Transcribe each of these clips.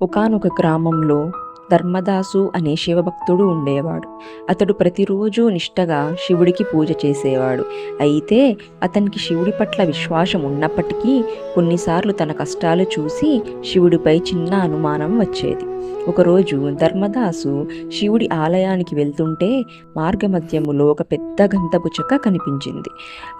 ఒకానొక గ్రామంలో ధర్మదాసు అనే శివభక్తుడు ఉండేవాడు. అతడు ప్రతిరోజు నిష్టగా శివుడికి పూజ చేసేవాడు. అయితే అతనికి శివుడి పట్ల విశ్వాసం ఉన్నప్పటికీ కొన్నిసార్లు తన కష్టాలు చూసి శివుడిపై చిన్న అనుమానం వచ్చేది. ఒకరోజు ధర్మదాసు శివుడి ఆలయానికి వెళ్తుంటే మార్గమధ్యములో ఒక పెద్ద గంధపు చెక్క కనిపించింది.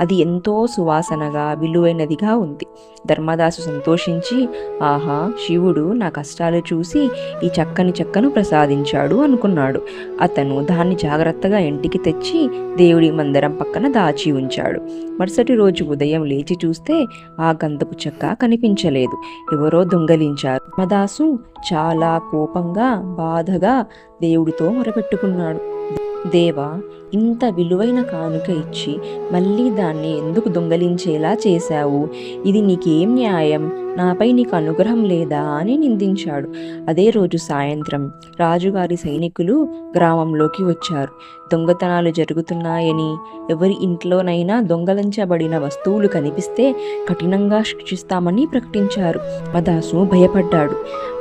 అది ఎంతో సువాసనగా విలువైనదిగా ఉంది. ధర్మదాసు సంతోషించి ఆహా శివుడు నా కష్టాలు చూసి ఈ చక్కని చెక్కను ప్రసాదించాడు అనుకున్నాడు. అతను దాన్ని జాగ్రత్తగా ఇంటికి తెచ్చి దేవుడి మందిరం పక్కన దాచి ఉంచాడు. మరుసటి రోజు ఉదయం లేచి చూస్తే ఆ గంధపు చెక్క కనిపించలేదు. ఎవరో దొంగలించారు. మదాసు చాలా కోపంగా బాధగా దేవుడితో మొరపెట్టుకున్నాడు. దేవా ఇంత విలువైన కానుక ఇచ్చి మళ్ళీ దాన్ని ఎందుకు దొంగలించేలా చేశావు? ఇది నీకేం న్యాయం? నాపై నీకు అనుగ్రహం లేదా అని నిందించాడు. అదే రోజు సాయంత్రం రాజుగారి సైనికులు గ్రామంలోకి వచ్చారు. దొంగతనాలు జరుగుతున్నాయని ఎవరి ఇంట్లోనైనా దొంగలించబడిన వస్తువులు కనిపిస్తే కఠినంగా శిక్షిస్తామని ప్రకటించారు. మదాసు భయపడ్డాడు.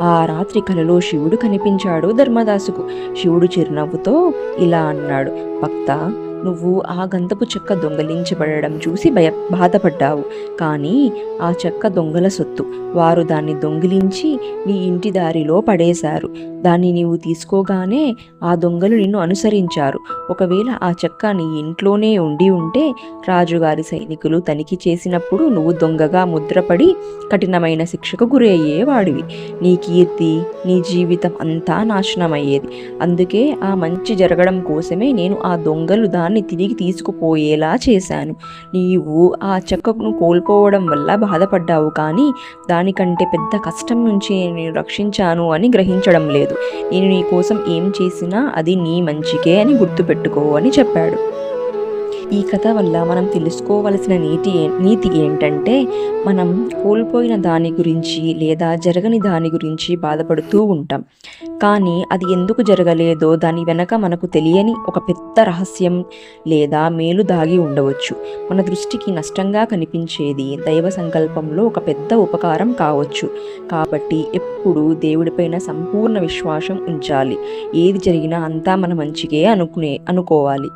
ఆ రాత్రి కలలో శివుడు కనిపించాడు ధర్మదాసుకు. శివుడు చిరునవ్వుతో ఇలా అన్నాడు భక్త నువ్వు ఆ గంధపు చెక్క దొంగలించబడడం చూసి భయ బాధపడ్డావు. కానీ ఆ చెక్క దొంగల సొత్తు. వారు దాన్ని దొంగిలించి నీ ఇంటి దారిలో పడేశారు. దాన్ని నీవు తీసుకోగానే ఆ దొంగలు నిన్ను అనుసరించారు. ఒకవేళ ఆ చెక్క నీ ఇంట్లోనే ఉండి ఉంటే రాజుగారి సైనికులు తనిఖీ చేసినప్పుడు నువ్వు దొంగగా ముద్రపడి కఠినమైన శిక్షకు గురి అయ్యేవాడివి నీ కీర్తి నీ జీవితం అంతా నాశనమయ్యేది. అందుకే ఆ మంచి జరగడం కోసమే నేను ఆ దొంగలు దాన్ని తిరిగి తీసుకుపోయేలా చేశాను. నీవు ఆ చెక్కను కోల్పోవడం వల్ల బాధపడ్డావు కానీ దానికంటే పెద్ద కష్టం నుంచి నేను రక్షించాను అని గ్రహించడం లేదు. నేను నీ కోసం ఏం చేసినా అది నీ మంచికే అని గుర్తుపెట్టుకో అని చెప్పాడు. ఈ కథ వల్ల మనం తెలుసుకోవలసిన నీతి ఏ- నీతి ఏంటంటే మనం కోల్పోయిన దాని గురించి లేదా జరగని దాని గురించి బాధపడుతూ ఉంటాం. కానీ అది ఎందుకు జరగలేదో దాని వెనక మనకు తెలియని ఒక పెద్ద రహస్యం లేదా మేలు దాగి ఉండవచ్చు. మన దృష్టికి నష్టంగా కనిపించేది దైవ సంకల్పంలో ఒక పెద్ద ఉపకారం కావచ్చు. కాబట్టి ఎప్పుడు దేవుడిపైన సంపూర్ణ విశ్వాసం ఉంచాలి. ఏది జరిగినా అంతా మన మంచిగే అనుకునే అనుకోవాలి.